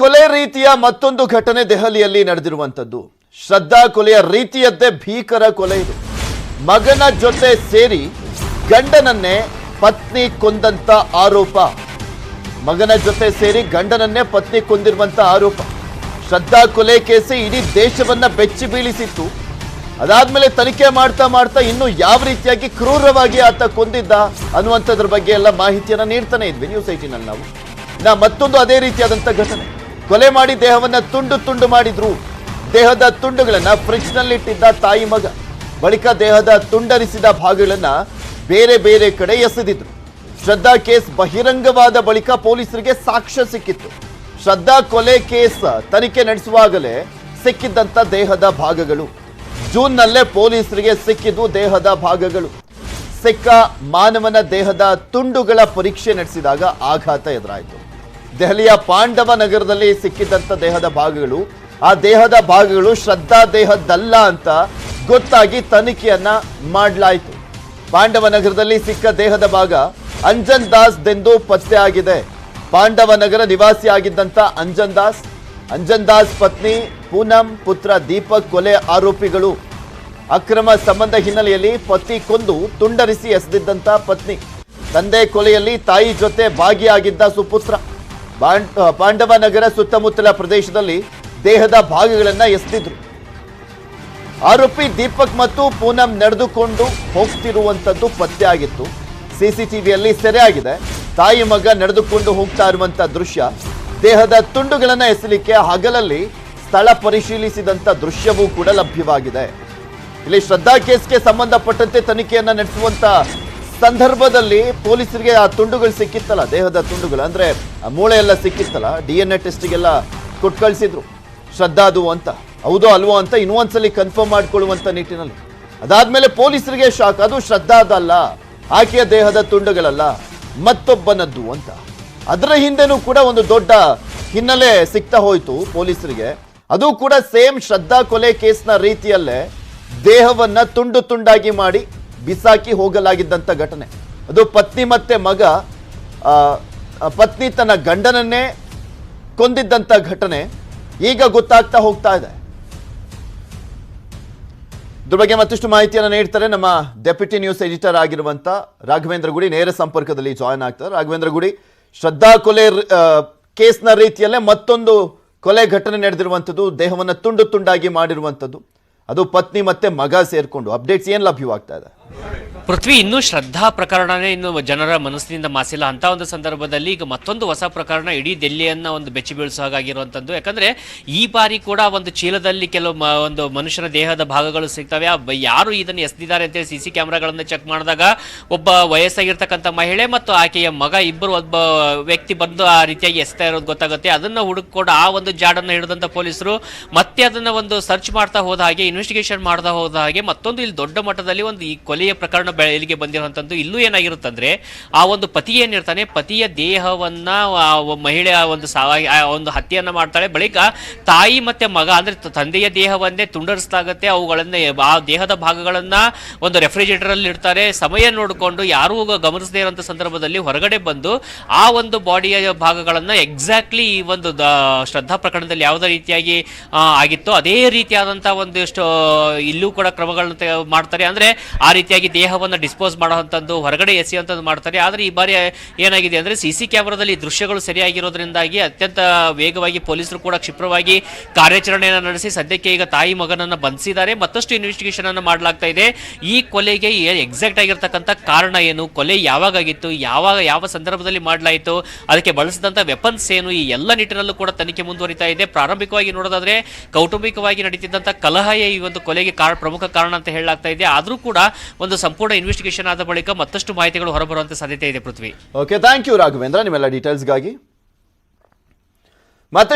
ಕೊಲೆ ರೀತಿಯ ಮತ್ತೊಂದು ಘಟನೆ ದೆಹಲಿಯಲ್ಲಿ ನಡೆದಿರುವಂತದ್ದು ಶ್ರದ್ಧಾ ಕೊಲೆಯ ರೀತಿಯದ್ದೇ ಭೀಕರ ಕೊಲೆ ಇದು. ಮಗನ ಜೊತೆ ಸೇರಿ ಗಂಡನನ್ನೇ ಪತ್ನಿ ಕೊಂದಂತ ಆರೋಪ. ಮಗನ ಜೊತೆ ಸೇರಿ ಗಂಡನನ್ನೇ ಪತ್ನಿ ಕೊಂದಿರುವಂತ ಆರೋಪ. ಶ್ರದ್ಧಾ ಕೊಲೆ ಕೇಸಿ ಇಡೀ ದೇಶವನ್ನ ಬೆಚ್ಚಿ ಬೀಳಿಸಿತ್ತು. ಅದಾದ್ಮೇಲೆ ತನಿಖೆ ಮಾಡ್ತಾ ಮಾಡ್ತಾ ಇನ್ನು ಯಾವ ರೀತಿಯಾಗಿ ಕ್ರೂರವಾಗಿ ಆತ ಕೊಂದಿದ್ದ ಅನ್ನುವಂಥದ್ರ ಬಗ್ಗೆ ಎಲ್ಲ ಮಾಹಿತಿಯನ್ನ ನೀಡ್ತಾನೆ ಇದ್ವಿ. ನ್ಯೂಸ್ ಐಟಿನಲ್ಲಿ ನಾವು. ನಾ ಮತ್ತೊಂದು ಅದೇ ರೀತಿಯಾದಂಥ ಘಟನೆ. ಕೊಲೆ ಮಾಡಿ ದೇಹವನ್ನ ತುಂಡು ತುಂಡು ಮಾಡಿದ್ರು. ದೇಹದ ತುಂಡುಗಳನ್ನ ಫ್ರಿಡ್ಜ್ ನಲ್ಲಿಟ್ಟಿದ್ದ ತಾಯಿ ಮಗ. ಬಳಿಕ ದೇಹದ ತುಂಡರಿಸಿದ ಭಾಗಗಳನ್ನ ಬೇರೆ ಬೇರೆ ಕಡೆ ಎಸೆದಿದ್ರು. ಶ್ರದ್ಧಾ ಕೇಸ್ ಬಹಿರಂಗವಾದ ಬಳಿಕ ಪೊಲೀಸರಿಗೆ ಸಾಕ್ಷ್ಯ ಸಿಕ್ಕಿತ್ತು. ಶ್ರದ್ಧಾ ಕೊಲೆ ಕೇಸ್ ತನಿಖೆ ನಡೆಸುವಾಗಲೇ ಸಿಕ್ಕಿದ್ದಂತ ದೇಹದ ಭಾಗಗಳು. ಜೂನ್ನಲ್ಲೇ ಪೊಲೀಸರಿಗೆ ಸಿಕ್ಕಿದ್ದು ದೇಹದ ಭಾಗಗಳು. ಸಿಕ್ಕ ಮಾನವನ ದೇಹದ ತುಂಡುಗಳ ಪರೀಕ್ಷೆ ನಡೆಸಿದಾಗ ಆಘಾತ ಎದುರಾಯಿತು. ದೆಹಲಿಯ ಪಾಂಡವ ನಗರದಲ್ಲಿ ಸಿಕ್ಕಿದ್ದಂಥ ದೇಹದ ಭಾಗಗಳು, ಆ ದೇಹದ ಭಾಗಗಳು ಶ್ರದ್ಧಾ ದೇಹದ್ದಲ್ಲ ಅಂತ ಗೊತ್ತಾಗಿ ತನಿಖೆಯನ್ನ ಮಾಡಲಾಯಿತು. ಪಾಂಡವ ನಗರದಲ್ಲಿ ಸಿಕ್ಕ ದೇಹದ ಭಾಗ ಅಂಜನ್ ದಾಸ್ ದೆಂದು ಪತ್ತೆ ಆಗಿದೆ. ಪಾಂಡವ ನಗರ ನಿವಾಸಿಯಾಗಿದ್ದಂಥ ಅಂಜನ್ ದಾಸ್ ಅಂಜನ್ ದಾಸ್ ಪತ್ನಿ ಪೂನಂ ಪುತ್ರ ದೀಪಕ್ ಕೊಲೆ ಆರೋಪಿಗಳು. ಅಕ್ರಮ ಸಂಬಂಧ ಹಿನ್ನೆಲೆಯಲ್ಲಿ ಪತಿ ಕೊಂದು ತುಂಡರಿಸಿ ಎಸೆದಿದ್ದಂಥ ಪತ್ನಿ. ತಂದೆ ಕೊಲೆಯಲ್ಲಿ ತಾಯಿ ಜೊತೆ ಭಾಗಿಯಾಗಿದ್ದ ಸುಪುತ್ರ. ಪಾಂಡವ ನಗರ ಸುತ್ತಮುತ್ತಲ ಪ್ರದೇಶದಲ್ಲಿ ದೇಹದ ಭಾಗಗಳನ್ನ ಎಸ್ತಿದ್ರು ಆರೋಪಿ ದೀಪಕ್ ಮತ್ತು ಪೂನಂ ನಡೆದುಕೊಂಡು ಹೋಗ್ತಿರುವಂತದ್ದು ಪತ್ತೆಯಾಗಿತ್ತು ಸಿಸಿಟಿವಿಯಲ್ಲಿ ಸೆರೆಯಾಗಿದೆ. ತಾಯಿ ಮಗ ನಡೆದುಕೊಂಡು ಹೋಗ್ತಾ ಇರುವಂತ ದೃಶ್ಯ, ದೇಹದ ತುಂಡುಗಳನ್ನ ಎಸಲಿಕ್ಕೆ ಹಗಲಲ್ಲಿ ಸ್ಥಳ ಪರಿಶೀಲಿಸಿದಂತ ದೃಶ್ಯವೂ ಕೂಡ ಲಭ್ಯವಾಗಿದೆ. ಇಲ್ಲಿ ಶ್ರದ್ಧಾ ಕೇಸ್ಗೆ ಸಂಬಂಧಪಟ್ಟಂತೆ ತನಿಖೆಯನ್ನ ನಡೆಸುವಂತ ಸಂದರ್ಭದಲ್ಲಿ ಪೊಲೀಸರಿಗೆ ಆ ತುಂಡುಗಳು ಸಿಕ್ಕಿತ್ತಲ್ಲ, ದೇಹದ ತುಂಡುಗಳು, ಅಂದ್ರೆ ಮೂಳೆ ಎಲ್ಲ ಸಿಕ್ಕಿತ್ತಲ್ಲ, ಡಿ ಎನ್ ಎ ಟೆಸ್ಟಿಗೆಲ್ಲ ಕೊಟ್ಟು ಕಳಿಸಿದ್ರು. ಶ್ರದ್ಧಾದು ಅಂತ. ಹೌದೋ ಅಲ್ವೋ ಅಂತ ಇನ್ನೊಂದ್ಸಲಿ ಕನ್ಫರ್ಮ್ ಮಾಡ್ಕೊಳ್ಳುವಂತ ನಿಟ್ಟಿನಲ್ಲಿ. ಅದಾದ್ಮೇಲೆ ಪೊಲೀಸರಿಗೆ ಶಾಕ್ ಅದು ಶ್ರದ್ಧಾದಲ್ಲ ಆಕೆಯ ದೇಹದ ತುಂಡುಗಳಲ್ಲ, ಮತ್ತೊಬ್ಬನದ್ದು ಅಂತ. ಅದರ ಹಿಂದೆನೂ ಕೂಡ ಒಂದು ದೊಡ್ಡ ಹಿನ್ನೆಲೆ ಸಿಗ್ತಾ ಹೋಯ್ತು ಪೊಲೀಸರಿಗೆ. ಅದು ಕೂಡ ಸೇಮ್ ಶ್ರದ್ಧಾ ಕೊಲೆ ಕೇಸ್ನ ರೀತಿಯಲ್ಲೇ ದೇಹವನ್ನ ತುಂಡು ತುಂಡಾಗಿ ಮಾಡಿ ಬಿಸಾಕಿ ಹೋಗಲಾಗಿದ್ದಂಥ ಘಟನೆ. ಅದು ಪತ್ನಿ ಮತ್ತೆ ಮಗ ಪತ್ನಿ ತನ್ನ ಗಂಡನನ್ನೇ ಕೊಂದಿದ್ದಂಥ ಘಟನೆ ಈಗ ಗೊತ್ತಾಗ್ತಾ ಹೋಗ್ತಾ ಇದೆ. ಇದ್ರ ಬಗ್ಗೆ ಮತ್ತಷ್ಟು ಮಾಹಿತಿಯನ್ನು ನೀಡ್ತಾರೆ ನಮ್ಮ ಡೆಪ್ಯೂಟಿ ನ್ಯೂಸ್ ಎಡಿಟರ್ ಆಗಿರುವಂತ ರಾಘವೇಂದ್ರ ಗುಡಿ. ನೇರ ಸಂಪರ್ಕದಲ್ಲಿ ಜಾಯ್ನ್ ಆಗ್ತಾರೆ. ರಾಘವೇಂದ್ರ ಗುಡಿ, ಶ್ರದ್ಧಾ ಕೊಲೆ ಕೇಸ್ನ ರೀತಿಯಲ್ಲೇ ಮತ್ತೊಂದು ಕೊಲೆ ಘಟನೆ ನಡೆದಿರುವಂಥದ್ದು, ದೇಹವನ್ನು ತುಂಡು ತುಂಡಾಗಿ ಮಾಡಿರುವಂಥದ್ದು. ಅದು ಪತ್ನಿ ಮತ್ತೆ ಮಗ ಸೇರ್ಕೊಂಡು ಅಪ್ಡೇಟ್ಸ್ ಏನ್ ಲಭ್ಯವಾಗ್ತಾ ಇದೆ? ಪೃಥ್ವಿ ಇನ್ನೂ ಶ್ರದ್ಧಾ ಪ್ರಕರಣನೇ ಇನ್ನು ಜನರ ಮನಸ್ಸಿನಿಂದ ಮಾಸಿಲ್ಲ. ಅಂತ ಒಂದು ಸಂದರ್ಭದಲ್ಲಿ ಈಗ ಮತ್ತೊಂದು ಹೊಸ ಪ್ರಕರಣ ಇಡೀ ದೆಲ್ಲಿಯನ್ನ ಒಂದು ಬೆಚ್ಚಿ ಬೀಳಿಸೋ ಹಾಗಾಗಿರುವಂಥದ್ದು. ಯಾಕಂದ್ರೆ ಈ ಬಾರಿ ಕೂಡ ಒಂದು ಚೀಲದಲ್ಲಿ ಕೆಲವು ಒಂದು ಮನುಷ್ಯನ ದೇಹದ ಭಾಗಗಳು ಸಿಗ್ತವೆ. ಯಾರು ಇದನ್ನು ಎಸೆದಿದ್ದಾರೆ ಅಂತೇಳಿ ಸಿ ಸಿ ಕ್ಯಾಮ್ರಾಗಳನ್ನು ಚೆಕ್ ಮಾಡಿದಾಗ ಒಬ್ಬ ವಯಸ್ಸಾಗಿರ್ತಕ್ಕಂಥ ಮಹಿಳೆ ಮತ್ತು ಆಕೆಯ ಮಗ ಇಬ್ಬರು ಒಬ್ಬ ವ್ಯಕ್ತಿ ಬಂದು ಆ ರೀತಿಯಾಗಿ ಎಸ್ತಾ ಇರೋದು ಗೊತ್ತಾಗುತ್ತೆ. ಅದನ್ನ ಹುಡುಕೊಂಡು ಆ ಒಂದು ಜಾಡನ್ನು ಹಿಡಿದಂಥ ಪೊಲೀಸರು ಮತ್ತೆ ಅದನ್ನ ಒಂದು ಸರ್ಚ್ ಮಾಡ್ತಾ ಹೋದ ಹಾಗೆ, ಇನ್ವೆಸ್ಟಿಗೇಷನ್ ಮಾಡ್ತಾ ಹೋದ ಹಾಗೆ ಮತ್ತೊಂದು ಇಲ್ಲಿ ದೊಡ್ಡ ಮಟ್ಟದಲ್ಲಿ ಒಂದು ಈ ಕೊಲೆಯ ಪ್ರಕರಣ ಬೆಳಲಿಗೆ ಬಂದಿರುವಂಥದ್ದು ಇಲ್ಲೂ ಏನಾಗಿರುತ್ತಂದ್ರೆ, ಆ ಒಂದು ಪತಿ ಏನಿರ್ತಾನೆ, ಪತಿಯ ದೇಹವನ್ನ ಮಹಿಳೆ ಆ ಒಂದು ಸಾವ ಒಂದು ಹತ್ಯೆಯನ್ನು ಮಾಡ್ತಾಳೆ. ಬಳಿಕ ತಾಯಿ ಮತ್ತೆ ಮಗ, ಅಂದ್ರೆ ತಂದೆಯ ದೇಹವನ್ನೇ ತುಂಡರಿಸಲಾಗುತ್ತೆ ಅವುಗಳನ್ನ ಆ ದೇಹದ ಭಾಗಗಳನ್ನ ಒಂದು ರೆಫ್ರಿಜರೇಟರ್ ಅಲ್ಲಿ ಇಡ್ತಾರೆ. ಸಮಯ ನೋಡಿಕೊಂಡು ಯಾರೂ ಗಮನಿಸದೇ ಇರುವಂತ ಸಂದರ್ಭದಲ್ಲಿ ಹೊರಗಡೆ ಬಂದು ಆ ಒಂದು ಬಾಡಿಯ ಭಾಗಗಳನ್ನ ಎಕ್ಸಾಕ್ಟ್ಲಿ ಈ ಒಂದು ಶ್ರದ್ಧಾ ಪ್ರಕರಣದಲ್ಲಿ ಯಾವುದೇ ರೀತಿಯಾಗಿ ಆಗಿತ್ತೋ ಅದೇ ರೀತಿಯಾದಂತಹ ಒಂದಿಷ್ಟು ಇಲ್ಲೂ ಕೂಡ ಕ್ರಮಗಳನ್ನ ಮಾಡ್ತಾರೆ. ಅಂದ್ರೆ ಆ ರೀತಿಯಾಗಿ ದೇಹವನ್ನ ಡಿಸ್ಪೋಸ್ ಮಾಡುವಂಥದ್ದು ಹೊರಗಡೆ ಎಸೆಯುವಂಥದ್ದು ಮಾಡ್ತಾರೆ. ಆದರೆ ಈ ಬಾರಿ ಏನಾಗಿದೆ ಅಂದರೆ ಸಿ ಸಿ ಕ್ಯಾಮ್ರಾದಲ್ಲಿ ದೃಶ್ಯಗಳು ಸರಿಯಾಗಿರೋದ್ರಿಂದಾಗಿ ಅತ್ಯಂತ ವೇಗವಾಗಿ ಪೊಲೀಸರು ಕೂಡ ಕ್ಷಿಪ್ರವಾಗಿ ಕಾರ್ಯಾಚರಣೆಯನ್ನು ನಡೆಸಿ ಸದ್ಯಕ್ಕೆ ಈಗ ತಾಯಿ ಮಗನನ್ನು ಬಂಧಿಸಿದ್ದಾರೆ. ಮತ್ತಷ್ಟು ಇನ್ವೆಸ್ಟಿಗೇಷನ್ ಅನ್ನು ಮಾಡಲಾಗ್ತಾ ಇದೆ. ಈ ಕೊಲೆಗೆ ಎಕ್ಸಾಕ್ಟ್ ಆಗಿರ್ತಕ್ಕಂಥ ಕಾರಣ ಏನು? ಕೊಲೆ ಯಾವಾಗ ಆಗಿತ್ತು ಯಾವಾಗ, ಯಾವ ಸಂದರ್ಭದಲ್ಲಿ ಮಾಡಲಾಯಿತು? ಅದಕ್ಕೆ ಬಳಸಿದಂಥ ವೆಪನ್ಸ್ ಏನು? ಈ ಎಲ್ಲ ನಿಟ್ಟಿನಲ್ಲೂ ಕೂಡ ತನಿಖೆ ಮುಂದುವರಿತಾ ಇದೆ. ಪ್ರಾರಂಭಿಕವಾಗಿ ನೋಡೋದಾದ್ರೆ ಕೌಟುಂಬಿಕವಾಗಿ ನಡೀತಿದ್ದಂಥ ಕಲಹೆಯೇ ಈ ಒಂದು ಕೊಲೆಗೆ ಪ್ರಮುಖ ಕಾರಣ ಅಂತ ಹೇಳಲಾಗ್ತಾ ಇದೆ. ಆದರೂ ಕೂಡ ಒಂದು ಸಂಪೂರ್ಣ ಇನ್ವೆಸ್ಟಿಗೇಷನ್ ಆದ ಬಳಿಕ ಮತ್ತಷ್ಟು ಮಾಹಿತಿಗಳು ಹೊರಬರುವಂತ ಸಾಧ್ಯತೆ ಇದೆ Prithvi. Okay thank you Raghavendra. ನಿಮ್ಮೆಲ್ಲ ಡೀಟೇಲ್ಸ್ಗಾಗಿ ಮತ್ತೆ